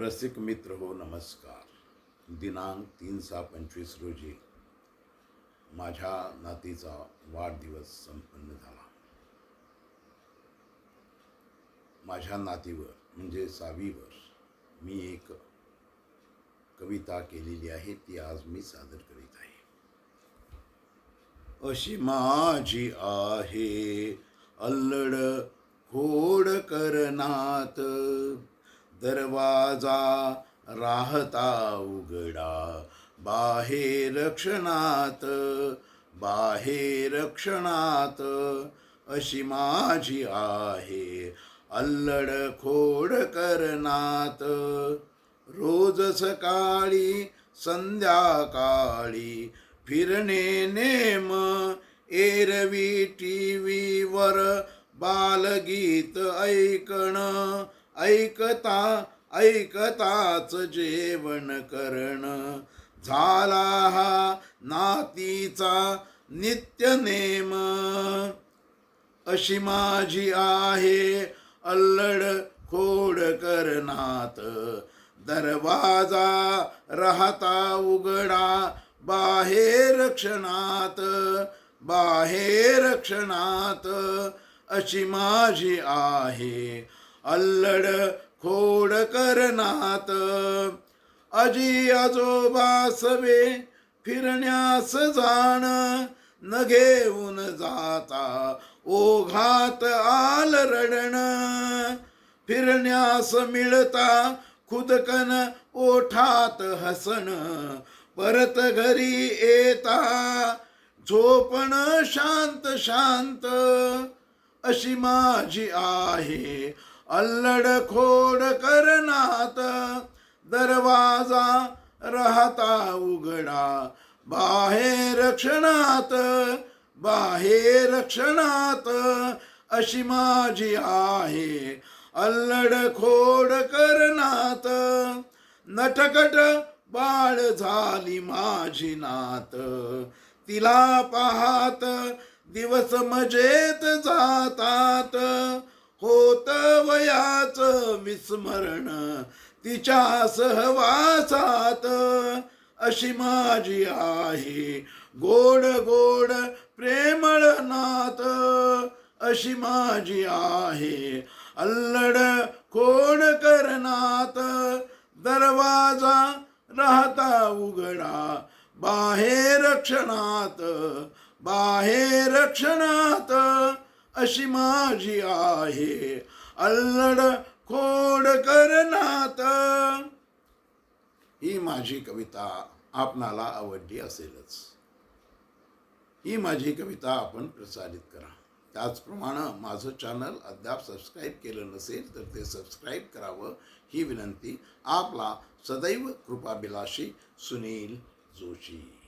रसिक मित्र हो नमस्कार. दिनांक तीन सहा पंचवीस रोजी माझ्या नातीचा वाढदिवस संपन्न झाला. माझ्या नातीवर म्हणजे सावीवर मी एक कविता केलेली आहे ती आज मी सादर करीत आहे. अशी माझी आहे अल्लड खोड करनात दरवाजा राहता उघडा. बाहेर रक्षणात बाहेर रक्षणात अशी माझी आहे. अल्लड खोड करनात रोज सकाळी संध्याकाळी फिरणे नेम एरवी टीव्हीवर बालगीत ऐकण. ऐकता ऐकताच जेवण करण. झाला हा नातीचा नित्य नेम अशी माझी आहे अल्लड खोड करनात दरवाजा राहता उघडा बाहेर क्षणात बाहेर क्षणात. अशी माझी आहे अल्लड खोड करनात अजी आजोबा सवे फिरण्यास जाण न घेऊन जाता ओघात आल रडण फिरण्यास मिळता खुदकन ओठात हसन परत घरी येता झोपण शांत शांत अशी माझी आहे अल्लड खोड करनात दरवाजा राहता उघडा. बाहेर रक्षणात बाहेर रक्षणात अशी माझी आहे. अल्लड खोड करनात नटकट बाळ झाली माझी नात. तिला पाहात दिवस मजेत जातात. हृदयाच विस्मरण तिच्या सहवासात अशी माझी आहे. गोड गोड प्रेमळ नात अशी माझी आहे. अल्लड कोण करनात? दरवाजा राहता उघडा. बाहेर रक्षणात बाहेर रक्षणात अशी माझी आहे. अल्लड खोड करनात ही माझी कविता आपणाला आवडली असेलच. ही माझी कविता आपण प्रसारित करा. त्याचप्रमाणे माझं चॅनल अद्याप सबस्क्राईब केलं नसेल तर ते सबस्क्राईब करावं. ही विनंती आपला सदैव कृपाभिलाषी सुनील जोशी.